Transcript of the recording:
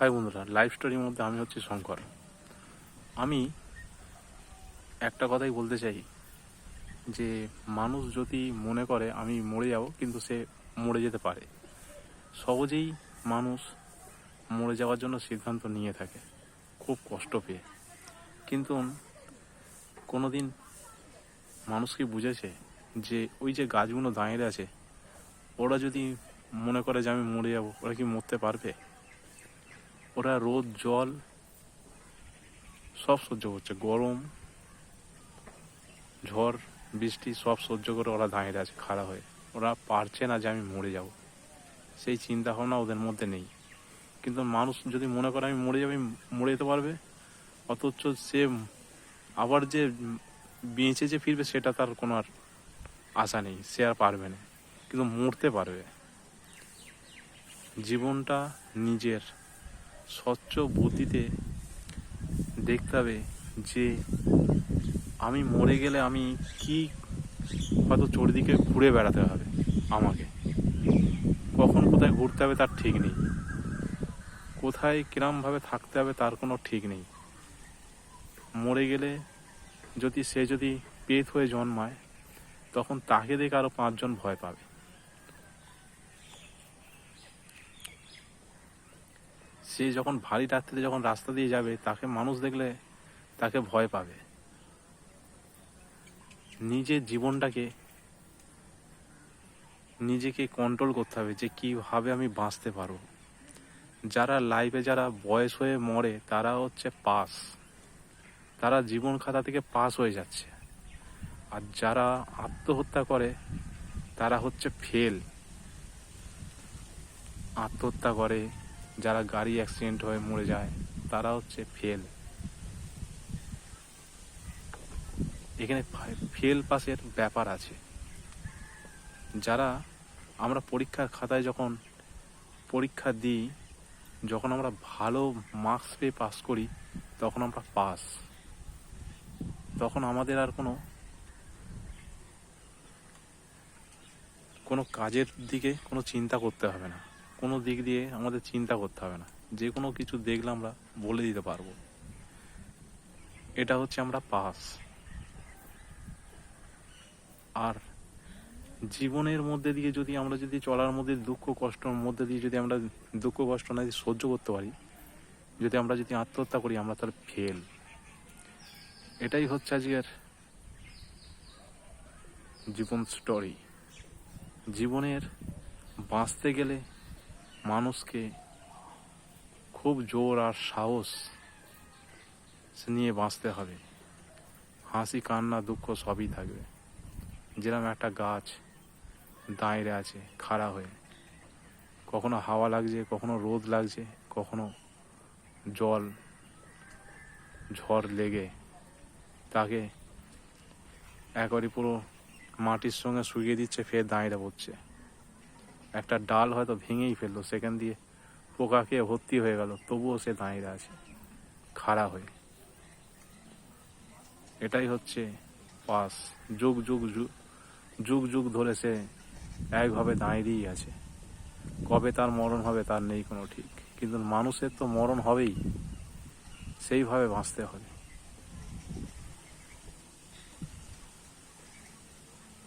High বন্ধুরা live স্টোরির মধ্যে আমি হচ্ছি শঙ্কর। আমি একটা কথাই বলতে চাই যে, মানুষ যদি মনে করে আমি মরে যাব, কিন্তু সে মরে যেতে পারে। সহজেই মানুষ মরে যাওয়ার জন্য সিদ্ধান্ত নিয়ে থাকে, খুব কষ্ট পেয়ে। কিন্তু কোনোদিন মানুষ কি বুঝেছে যে, ওই যে গাছগুলো দাঁড়িয়ে আছে, ওরা যদি মনে করে যে আমি মরে যাব, ওরা কি মরতে পারবে? ওরা রোদ, জল, সব সহ্য করছে। গরম, ঝড়, বৃষ্টি সব সহ্য করে ওরা দাঁড়িয়ে আছে, খাড়া হয়ে। ওরা পারছে না যে আমি মরে যাব। সেই চিন্তা ভাবনা ওদের মধ্যে নেই। কিন্তু মানুষ যদি মনে করে আমি মরে যাব, মরে যেতে পারবে? অথচ সে আবার যে বেঁচে যে ফিরবে, সেটা তার কোনো আর আশা নেই। সে আর পারবে না। কিন্তু মরতে পারবে। জীবনটা নিজের স্বচ্ছ বুদ্ধিতে দেখতে হবে যে আমি মরে গেলে আমি কি হয়তো চারিদিকে ঘুরে বেড়াতে হবে আমাকে। কখন কোথায় ঘুরতে হবে তার ঠিক নেই। কোথায় কিরমভাবে থাকতে হবে তার কোনো ঠিক নেই। মরে গেলে যদি সে যদি পেত হয়ে জন্মায়, তখন তাকে দেখে আরও পাঁচজন ভয় পাবে। সে যখন ভারী রাত্রিতে যখন রাস্তা দিয়ে যাবে, তাকে মানুষ দেখলে তাকে ভয় পাবে। নিজের জীবনটাকে, নিজেকে কন্ট্রোল করতে হবে যে কীভাবে আমি বাঁচতে পারব। যারা লাইফে যারা বয়স হয়ে মরে, তারা হচ্ছে পাস। তারা জীবন খাতা থেকে পাস হয়ে যাচ্ছে। আর যারা আত্মহত্যা করে, তারা হচ্ছে ফেল আত্মহত্যা করে যারা গাড়ি অ্যাক্সিডেন্ট হয়ে মরে যায়, তারা হচ্ছে ফেল এখানে ফেল পাসের ব্যাপার আছে। যারা আমরা পরীক্ষার খাতায় যখন পরীক্ষা দিই, যখন আমরা ভালো মার্কস পেয়ে পাস করি, তখন আমরা পাস তখন আমাদের আর কোনো কোনো কাজের দিকে কোনো চিন্তা করতে হবে না। কোনো দিক দিয়ে আমাদের চিন্তা করতে হবে না। যে কোনো কিছু দেখলে আমরা বলে দিতে পারব। এটা হচ্ছে আমরা পাস আর জীবনের মধ্যে দিয়ে যদি আমরা যদি চলার মধ্যে দুঃখ, কষ্টর মধ্যে দিয়ে যদি আমরা দুঃখ, কষ্ট না সহ্য করতে পারি, যদি আমরা যদি আত্মহত্যা করি, আমরা তাহলে ফেল এটাই হচ্ছে আজকের জীবন স্টোরি জীবনের বাঁচতে গেলে মানুষকে খুব জোর আর সাহস নিয়ে বাঁচতে হবে। হাসি, কান্না, দুঃখ সবই থাকবে। যেরকম একটা গাছ দাঁড়িয়ে আছে, খাড়া হয়ে। কখনো হাওয়া লাগছে, কখনো রোদ লাগছে, কখনো জল, ঝড় লেগে। তাকে একবারই পুরো মাটির সঙ্গে শুকিয়ে দিচ্ছে, ফের দাঁড়িয়ে পড়ছে একটা ডাল হয়তো ভেঙেই ফেলল সেখান দিয়ে। পোকা খেয়ে ভর্তি হয়ে গেল, তবুও সে দাঁড়িয়ে আছে, খাড়া হয়ে। এটাই হচ্ছে পাস। যুগ যুগ যুগ যুগ ধরে সে একভাবে দাঁড়িয়েই আছে। কবে তার মরণ হবে তার নেই কোনো ঠিক। কিন্তু মানুষের তো মরণ হবেই। সেইভাবে বাঁচতে হবে।